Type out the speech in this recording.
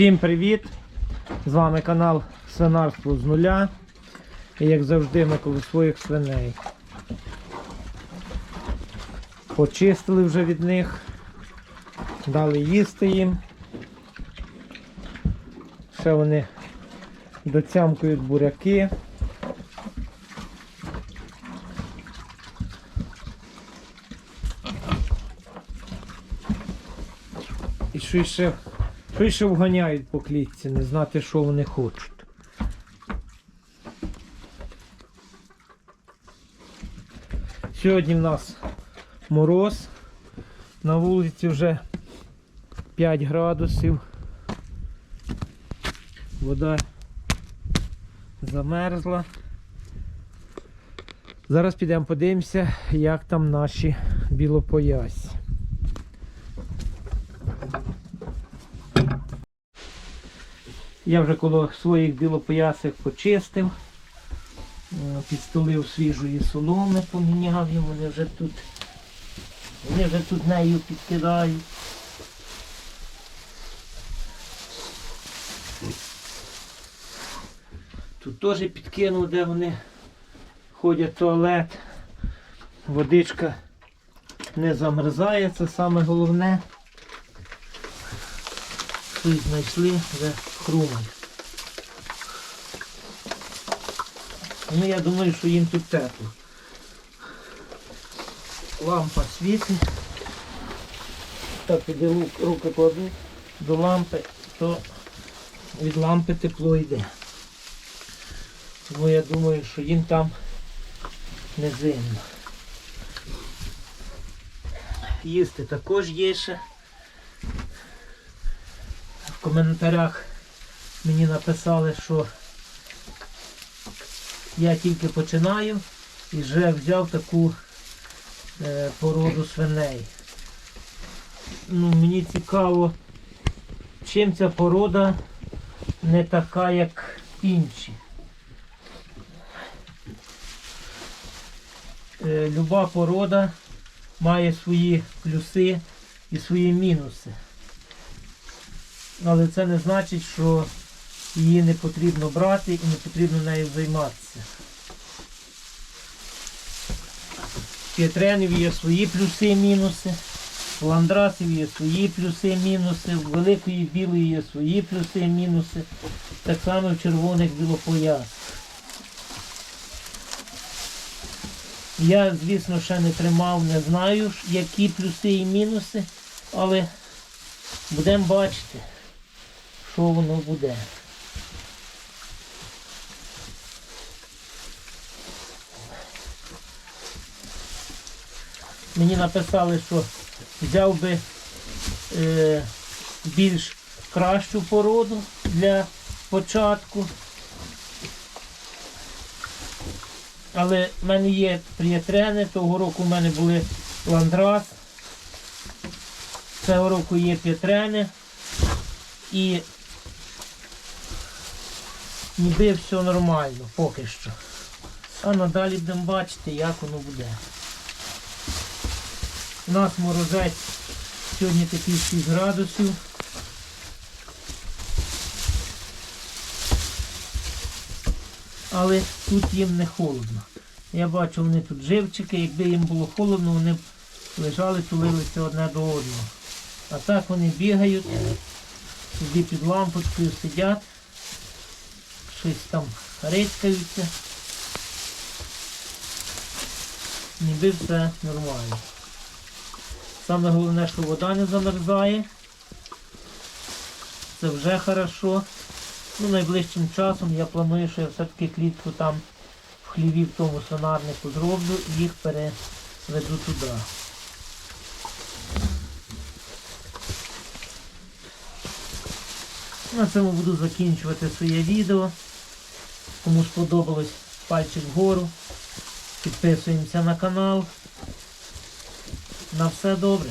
Всім привіт! З вами канал Свинарство з нуля. І як завжди ми коло своїх свиней. Почистили вже від них, дали їсти їм. Ще вони доцямкують буряки. І що ще, ще вганяють по клітці, не знати, що вони хочуть. Сьогодні в нас мороз. На вулиці вже 5 градусів. Вода замерзла. Зараз підемо подивимося, як там наші білопоясі. Я вже коло своїх білопоясих почистив, е, підстелив свіжої соломи, поміняв їм, вони вже тут, вони вже тут нею підкидають. Тут теж підкинув, де вони ходять в туалет. Водичка не замерзає, це саме головне. Щось знайшли, вже хрумать. Ну я думаю, що їм тут тепло. Лампа світить. Так, іде руки кладу до лампи, то від лампи тепло йде. Тому я думаю, що їм там не зимно. Їсти також є ще. В коментарях мені написали, що я тільки починаю і вже взяв таку е, породу свиней. Ну, мені цікаво, чим ця порода не така, як інші. Е, люба порода має свої плюси і свої мінуси. Але це не значить, що її не потрібно брати і не потрібно нею займатися. В П'єтренів є свої плюси і мінуси, у ландрасів є свої плюси і мінуси, у великої білої є свої плюси і мінуси, так само в червоних білопояс. Я, звісно, ще не тримав, не знаю, які плюси і мінуси, але будемо бачити що воно буде. Мені написали, що взяв би е, більш кращу породу для початку. Але в мене є прієтрени, того року в мене були ландрас. Цього року є п'єтрени. І ніби все нормально поки що. А надалі будемо бачити, як воно буде. У нас морозець сьогодні такий 6 градусів. Але тут їм не холодно. Я бачу, вони тут живчики, якби їм було холодно, вони б лежали, тулилися одне до одного. А так вони бігають, собі під лампочкою сидять, щось там рицькаються. Ніби все нормально. Саме головне, що вода не замерзає. Це вже хорошо. Ну, найближчим часом я планую, що я все-таки клітку там в хліві в тому сонарнику зроблю і їх переведу туди. На цьому буду закінчувати своє відео. Кому сподобалось пальчик вгору. Підписуємося на канал. На все добре.